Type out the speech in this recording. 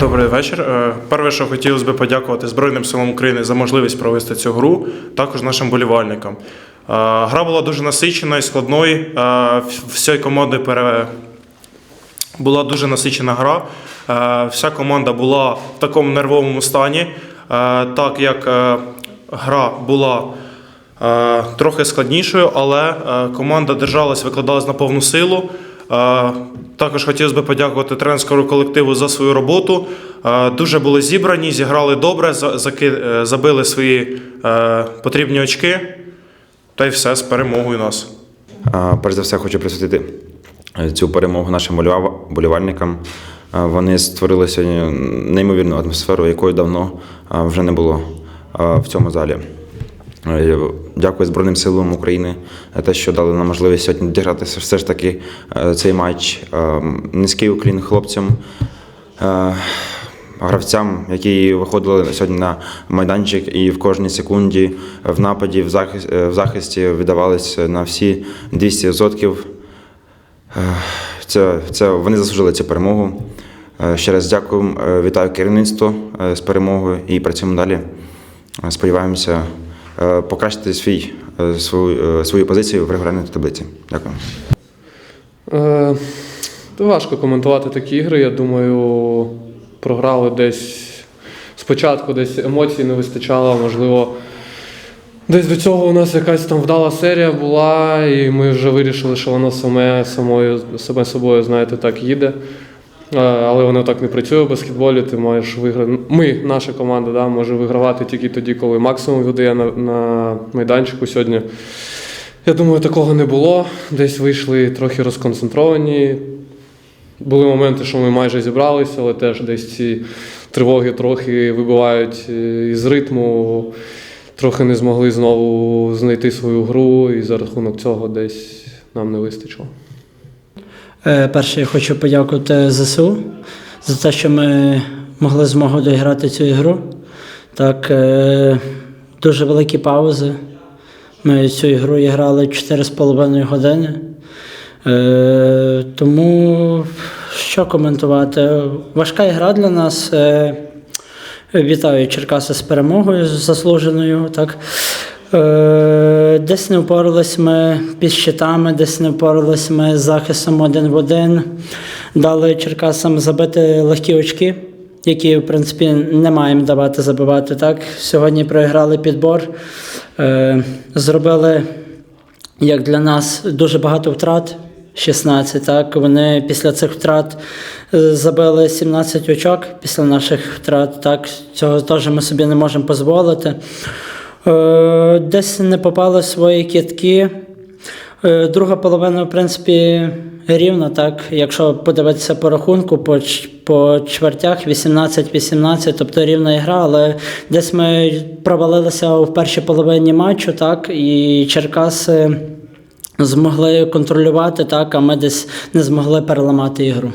Добрий вечір. Е, Перше, що хотілося б подякувати Збройним силам України за можливість провести цю гру, також нашим болівальникам. Е, Гра була дуже насичена і складною. Е, в- Всією командою пере... була дуже насичена гра. Вся команда була в такому нервовому стані, так як гра була трохи складнішою, але команда держалась, викладалась на повну силу. Також хотілося б подякувати тренерському колективу за свою роботу. Е, Дуже були зібрані, зіграли добре, е, забили свої е, потрібні очки. Та й все з перемогою нас. Перш за все, хочу присвятити цю перемогу нашим болівальникам. Вони створили сьогодні неймовірну атмосферу, якої давно вже не було в цьому залі. Е, Дякую Збройним силам України за те, що дали нам можливість сьогодні діграти все ж таки е, цей матч. Е, Низький уклін хлопцям, е, гравцям, які виходили сьогодні на майданчик і в кожній секунді в нападі, в захисті, віддавалися на всі 200%. Е, Це, це, вони заслужили цю перемогу. Е, Ще раз дякую. Е, Вітаю керівництво е, з перемогою і працюємо далі. Е, Сподіваємося е, покращити свій, е, свою, е, свою позицію в регулярній таблиці. Дякую. Е, важко коментувати такі ігри. Я думаю, програли десь спочатку, десь емоцій не вистачало, можливо. Десь до цього у нас якась там вдала серія була, і ми вже вирішили, що воно саме самою, саме собою, знаєте, так їде. Е, Але воно так не працює в баскетболі. Ти маєш виграти. Ми, наша команда, да, може вигравати тільки тоді, коли максимум видає на, на майданчику сьогодні. Я думаю, такого не було. Десь вийшли трохи розконцентровані. Були моменти, що ми майже зібралися, але теж десь ці тривоги трохи вибивають е, із ритму. Трохи не змогли знову знайти свою гру, і за рахунок цього десь нам не вистачило. Е, Перше, я хочу подякувати ЗСУ за те, що ми могли змогу доіграти цю ігру. Так, е, дуже великі паузи. Ми цю ігру грали 4,5 години. Е, Тому що коментувати? Важка ігра для нас. Вітаю Черкаси з перемогою заслуженою. Так. Е, Десь не впоралися ми під щитами, десь не впоралися ми з захистом один в один. Дали Черкасам забити легкі очки, які, в принципі, не маємо давати забивати. Так. Сьогодні програли підбор, е, зробили, як для нас, дуже багато втрат. 16, так. Вони після цих втрат е, забили 17 очок після наших втрат. Так. Цього теж ми собі не можемо дозволити. Е, Десь не попали свої кітки. Е, Друга половина, в принципі, рівна, так. Якщо подивитися по рахунку, по, по чвертях 18-18, тобто рівна ігра, але десь ми провалилися в першій половині матчу, так, і Черкаси змогли контролювати, так, а ми десь не змогли переламати ігру.